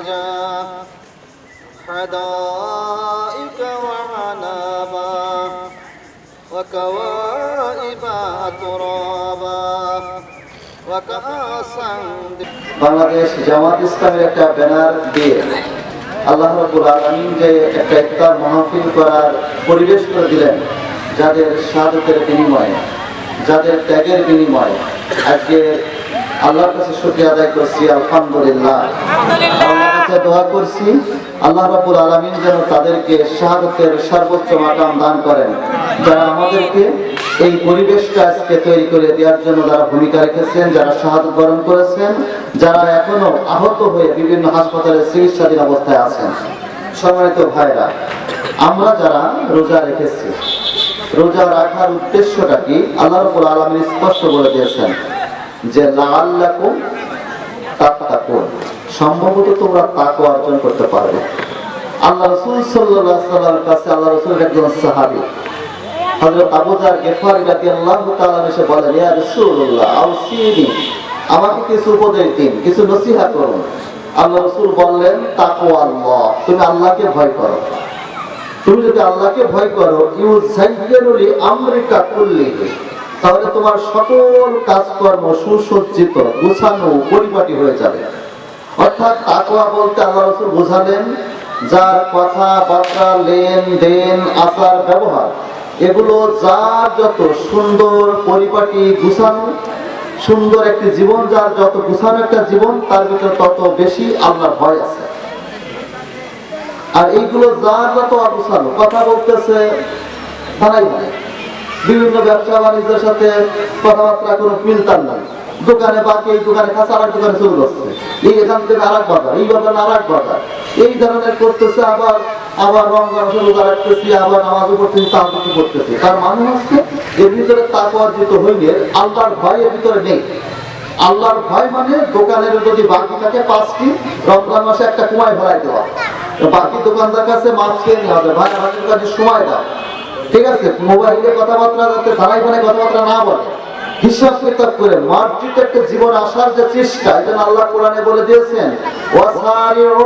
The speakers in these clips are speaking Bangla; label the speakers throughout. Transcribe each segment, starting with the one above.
Speaker 1: أخراجا حدائق وعنابا وكوائب ترابا وكأسا
Speaker 2: বাংলাদেশ জামাত ইসলামের একটা ব্যানার দিয়ে আল্লাহ রাব্বুল আলামিন যে একটা ইফতার মাহফিল করার পরিবেশ করে দিলেন যাদের শাহাদতের বিনিময়ে যাদের ত্যাগের বিনিময়ে আজকে আল্লাহর কাছে শুকরিয়া আদায় করছি আলহামদুলিল্লাহ। আল্লাহর কাছে দোয়া করছি আল্লাহ রাব্বুল আলামিন যেন তাদেরকে শাহাদতের সর্বোচ্চ মাকাম দান করেন। যারা আমাদেরকে এই পরিবেশটা আজকে তৈরি করে দেওয়ার জন্য যারা ভূমিকা রেখেছেন যারা বরণ করেছেন যারা এখনও আহত হয়ে বিভিন্ন হাসপাতালে চিকিৎসাধীন অবস্থায় আছেন। সম্মানিত ভাইরা আমরা যারা রোজা রেখেছি রোজা রাখার উদ্দেশ্যটা কি? আল্লাহ রাব্বুল আলামিন স্পষ্ট বলে দিয়েছেন। যে সম্ভবত তোমরা তাকওয়া অর্জন করতে পারবে। আল্লাহ রাসূল সাল্লাল্লাহু কাছে আল্লাহ রাসূলের একজন সাহাবী, হযরত আবু আমাকে কিছু কিছু নসিহত করুন। আল্লাহ রাসূল বললেন তুমি ভয় করো। তুমি যদি আল্লাহকে ভয় আমরিকা তাহলে তোমার সকল কাজকর্ম সুসজ্জিত, গুছানো, পরিপাটি হয়ে যাবে। অর্থাৎ তাকওয়া বলতে আল্লাহ রাসূল বোঝালেন, যার কথা, বার্তা, লেন দেন, আচার, ব্যবহার, এগুলো যার যত সুন্দর পরিপাটি গুছানো, সুন্দর একটি জীবন, যার যত গুছানো একটা জীবন, তার ভিতরে তত বেশি আল্লাহর ভয় আছে। আর এইগুলো যার যত অগুছানো, কথা বলতেছে, তারাই মানে বিভিন্ন ব্যবসা বাণিজ্যের সাথে কথাবার্তা কোনো মিলতার নাই। দোকানে বাকি এই দোকানে আর দোকানে চলে যাচ্ছে। এই এখান থেকে আর এক বাজার, এই বাজার আর এক বাজার। এই ধরনের করতেছে আবার আবার রমজান রোজা রাখতেছি, আবার নামাজও পড়তেছি তাহাজুদ করতেছি। তার মানে হচ্ছে, এর ভিতরে তাকে অর্জিত হইলে, আল্লাহর ভয় এর ভিতরে নেই। আল্লাহর ভয় মানে দোকানের যদি বাকি থাকে পাঁচটি, রমজান মাসে একটা কুমায় ভরাই দেওয়া। বাকি দোকানদার কাছে মাছ খেয়ে নেওয়া হবে ভাই আমাদের কাছে সময় দাও ঠিক আছে, মোবাইলে কথাবার্তা যাতে ধারাই মানে কথাবার্তা না বলে। হিসাব কিতাব করে মার্জিত একটা জীবন আসার যে চেষ্টা, এটা আল্লাহ কোরআনে বলে দিয়েছেন। ওয়াসারিউ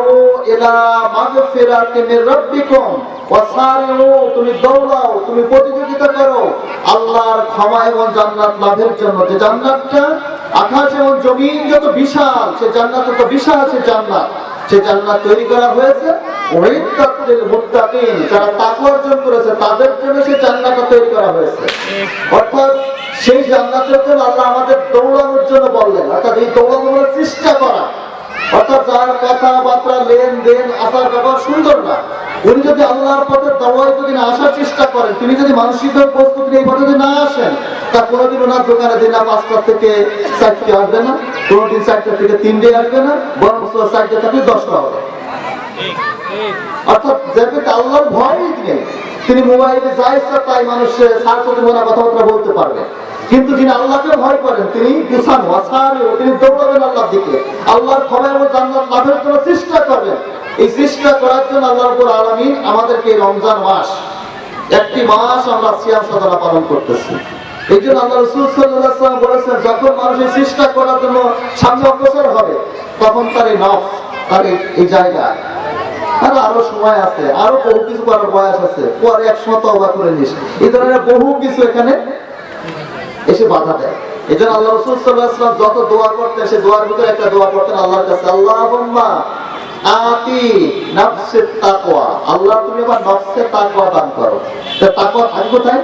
Speaker 2: ইলা মাগফিরাতি মির রাব্বিকুম। ওয়াসারিউ, তুমি দৌড়াও, তুমি প্রতিযোগিতা করো। আল্লাহর ক্ষমা এবং জান্নাত লাভের জন্য যে জান্নাতটা, আকাশ এবং জমিন যত বিশাল, সে জান্নাত তত বিশাল আছে জান্নাত। সে জান্নাত তৈরি করা হয়েছে। আসার উনি যদি আল্লাহর পথে আসার চেষ্টা করেন, তিনি যদি মানসিক প্রস্তুতি এই পথে যদি না আসেন, তা কোনোদিন ওনার দোকানে দিন না পাঁচটা থেকে চারটে আসবে না। কোনোদিন চারটা থেকে তিনটে আসবে না, বরং চারটে থেকে দশটা হবে। অর্থাৎ যে আল্লাহর ভয়ই নেই, তিনি মোবাইলে যা তাই মানুষের সার সাথে মনে কথাবার্তা বলতে পারবে। কিন্তু যিনি আল্লাহকে ভয় করেন, তিনি গুছান ওয়াসারে তিনি দৌড়াবেন আল্লাহর দিকে। আল্লাহর ক্ষমা এবং জান্নাত লাভের জন্য চেষ্টা করবেন। এই চেষ্টা করার জন্য আল্লাহ রাব্বুল আলামিন আমাদেরকে রমজান মাস, একটি মাস আমরা সিয়াম সাধনা পালন করতেছি। এই জন্য আল্লাহ রসুল আলাইহি বলেছেন, যখন মানুষ এই চেষ্টা করার জন্য সামনে অগ্রসর হবে, তখন তার এই নফস, তার এই জায়গা আর, আরও সময় আছে, আরও বহু কিছু করার বয়স আছে। পরে তওবা করে নিস। এই ধরনের বহু কিছু এখানে এসে বাধা দেয়। এই জন্য আল্লাহ রসুল সাল্লাহ যত করতেন, সে দোয়ার ভিতরে একটা দোয়া করতেন আল্লাহর কাছে আল্লাহ আতি আল্লাহ, তুমি দান করো। কোথায়?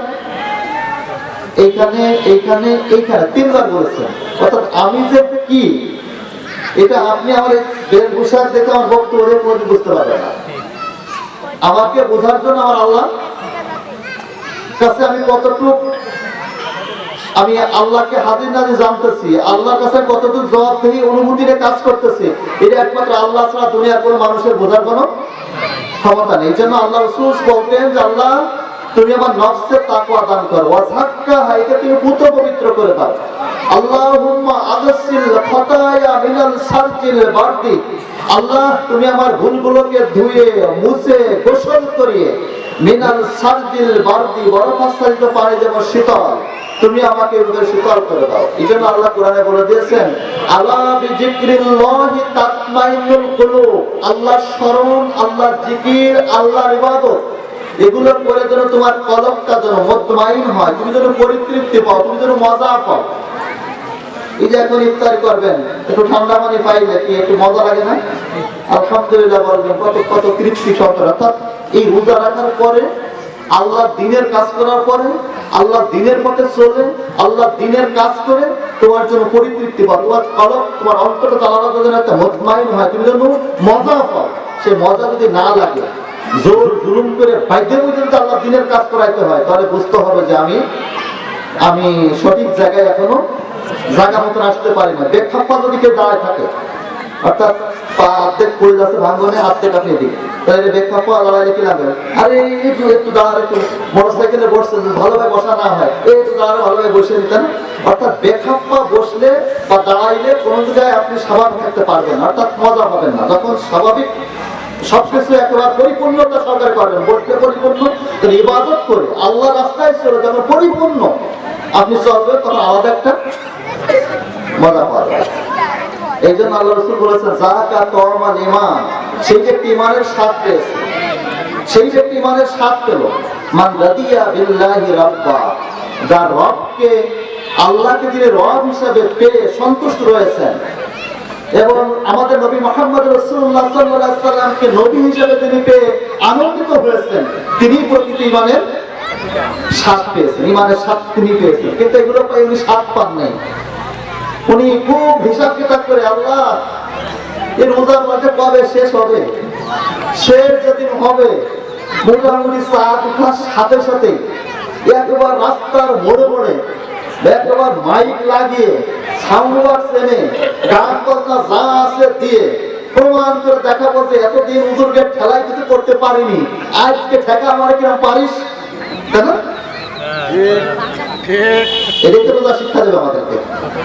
Speaker 2: এইখানে এইখানে এইখানে। তিনবার বলেছেন। অর্থাৎ আমি যে কি এটা আপনি আমার বেশভূষার দেখে আমার বক্তব্য কোনোদিন বুঝতে পারবেন না। আমাকে বোঝার জন্য আমার আল্লাহ কাছে আমি কতটুকু আমি আল্লাহকে হাজির নাজির জানতেছি, আল্লাহর কাছে কতটুকু জবাবদেহি অনুভূতিতে কাজ করতেছি, এটা একমাত্র আল্লাহ ছাড়া দুনিয়ার কোনো মানুষের বোঝার কোনো ক্ষমতা নেই। এই জন্য আল্লাহ রসুল বলতেন যে আল্লাহ তুমি আমার নফসে তাকওয়া দান করো। হাইকে তুমি পুত পবিত্র করে দাও। আল্লাহুম্মা খতায়া মিনাল সারজিল বারদি। আল্লাহ, তুমি আমার ভুলগুলোকে ধুয়ে, মুছে, গোসল করিয়ে মিনাল সারদিল বারদি পানি যেমন শীতল, তুমি আমাকে এভাবে শীতল করে দাও। এই জন্য আল্লাহ কোরআনে বলে দিয়েছেন আল্লাহ বিজিক্রিল্লাহি তাতমাইনুল কুলুব। আল্লাহ স্মরণ আল্লাহ জিকির, আল্লাহর ইবাদত এগুলো করে যেন তোমার কলকটা যেন মতমাইন হয়, তুমি যেন পরিতৃপ্তি পাও, তুমি যেন মজা পাও। এই যে এখন ইফতারি করবেন, একটু ঠান্ডা পানি পাইলে কি একটু মজা লাগে না? আলহামদুলিল্লাহ বলবেন কত কত তৃপ্তি সহকারে অর্থাৎ এই রোজা রাখার পরে আল্লাহ দিনের কাজ করার পরে, আল্লাহ দিনের পথে চলে, আল্লাহ দিনের কাজ করে তোমার জন্য পরিতৃপ্তি পাও। তোমার কলক তোমার অন্তরটা তালাদা যেন একটা মতমাইন হয়, তুমি যেন মজা পাও। সে মজা যদি না লাগে জোর জুলুম করে মধ্যে যদি আল্লাহ দিনের কাজ করাইতে হয়, তাহলে বুঝতে হবে যে আমি আমি সঠিক জায়গায় এখনও জায়গা মতন আসতে পারি না। বেখাপ্পা যদি কেউ দাঁড়ায় থাকে, অর্থাৎ পা অর্ধেক পড়ে যাচ্ছে অর্ধেক আপনি তাহলে লাগবে? আরে একটু একটু একটু মোটর সাইকেলে বসছে ভালোভাবে বসা না হয়। একটু ভালোভাবে বসে নিতেন। অর্থাৎ বসলে বা দাঁড়াইলে কোনো জায়গায় আপনি স্বাভাবিক থাকতে পারবেন অর্থাৎ মজা পাবেন না। যখন স্বাভাবিক সবকিছু একেবারে পরিপূর্ণতা সরকার করবেন বলতে পরিপূর্ণ ইবাদত করে আল্লাহ রাস্তায় চলে যখন পরিপূর্ণ। আপনি চলবেন তখন আলাদা একটা মজা পাবেন। এই জন্য আল্লাহ রসুল বলেছেন জাকা তমান ইমান সেই যে ইমানের স্বাদ পেয়েছে, সেই যে ইমানের স্বাদ পেল, মান রাদিয়া বিল্লাহি রাব্বা, যার রবকে আল্লাহকে যিনি রব হিসাবে পেয়ে সন্তুষ্ট রয়েছেন এবং আমাদের নবী মোহাম্মদ রসুল্লাহ সাল্লামকে নবী হিসেবে তিনি পেয়ে আনন্দিত হয়েছেন। তিনি প্রকৃত ইমানের স্বাদ পেয়েছেন, ইমানের স্বাদ তিনি পেয়েছেন। কিন্তু এগুলো পাই উনি স্বাদ পান নাই। উনি খুব হিসাব কিতাব করে, আল্লাহ এই রোজার মাঝে কবে শেষ হবে? শেষ যেদিন হবে। মোটামুটি চাঁদ উঠার সাথে সাথে একবার রাস্তার মোড়ে মোড়ে একবার মাইক লাগিয়ে সাউন্ড বক্স এনে গান কথা যা আছে দিয়ে প্রমাণ করে দেখাবো যে এতদিন উজুরকে ঠেলাই কিছু করতে পারিনি। আজকে ঠেকা আমার কিরম পারিস? তাই না এদিকে রোজা শিক্ষা দেবে আমাদেরকে।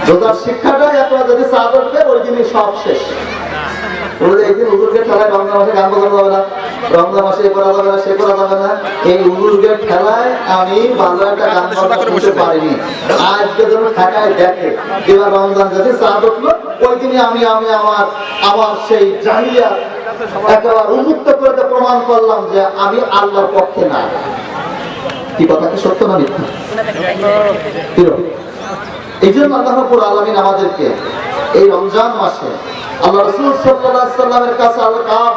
Speaker 2: রোজার শিক্ষাটা একবার যদি চা করবে ওই দিনই সব শেষ। বলে একদিন উজুরকে ঠেলায় রমজান মাসে গান বাজানো যাবে না। রমজান মাসে এ করা যাবে না সে করা যাবে না। এই উজুরকে ঠেলায় আমি ভালো একটা গান বাজনা পারিনি। আজকে যেন ঠেকায় দেখে এবার রমজান যদি চা উঠল ওই দিনই আমি আমি আমার আমার সেই জাহিলিয়া একেবারে উন্মুক্ত করে প্রমাণ করলাম যে আমি আল্লাহর পক্ষে না। কি কথা কি সত্য না মিথ্যা? এই জন্য আল্লাহ রাব্বুল আলামিন আমাদেরকে এই রমজান মাসে আল্লাহ রাসূল সাল্লাল্লাহু আলাইহি সাল্লামের কাছে আল্লাহ কাব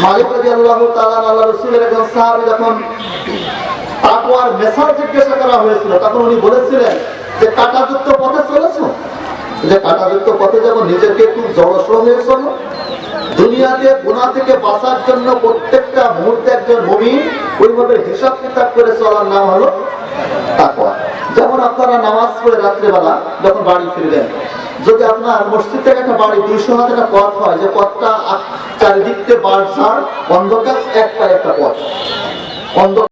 Speaker 2: মালিক দুনিয়াতে গুণা থেকে বাঁচার জন্য প্রত্যেকটা মুহূর্তে একজন মুমিন ওইভাবে হিসাব কিতাব করে চলার নাম হলো তাকওয়া। যেমন আপনারা নামাজ পড়ে রাত্রেবেলা যখন বাড়ি ফিরবেন যদি আপনার মসজিদ থেকে একটা বাড়ি দুইশো হাত একটা পথ হয়, যে পথটা চারিদিক থেকে বাড় অন্ধকার একটা একটা পথ। অন্ধকার